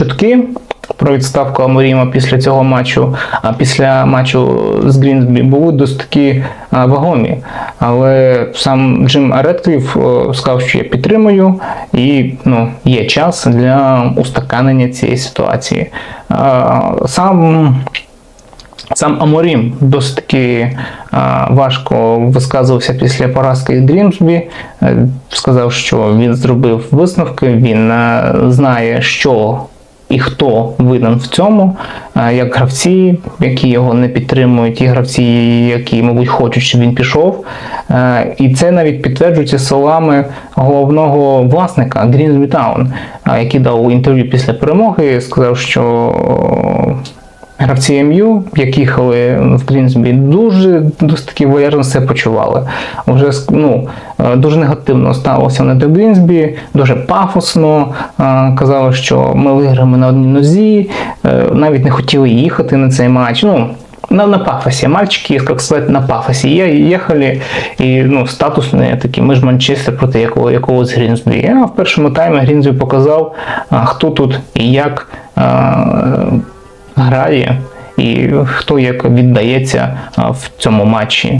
чутки про відставку Аморіма після цього матчу, а після матчу з Грінсбі були досить таки а, вагомі. Але сам Джим Редкліф сказав, що я підтримую, і ну, є час для устаканення цієї ситуації. Сам Сам Аморім досить таки важко висказувався після поразки Грімсбі. Е, Сказав, що він зробив висновки, він е, знає, що і хто винен в цьому, е, як гравці, які його не підтримують, і гравці, які, мабуть, хочуть, щоб він пішов. Е, І це навіть підтверджується словами головного власника Грімсбі е, який дав інтерв'ю після перемоги, сказав, що Гравці МЮ, які їхали в Грінсбі, дуже досить таки валярно себе почували. Вже ну, е, дуже негативно ставилося вони до Грінсбі, дуже пафосно. е, Казали, що ми виграємо на одній нозі, е, навіть не хотіли їхати на цей матч. Ну, на, на пафосе. Мальчики, как сказать, на пафосе. Е- Ехали, і ну, статусні такі, ми ж Манчестер проти якого, якогось Грінсбі. А в першому таймі Грінсбі показав, хто тут і як грає, і хто як віддається в цьому матчі.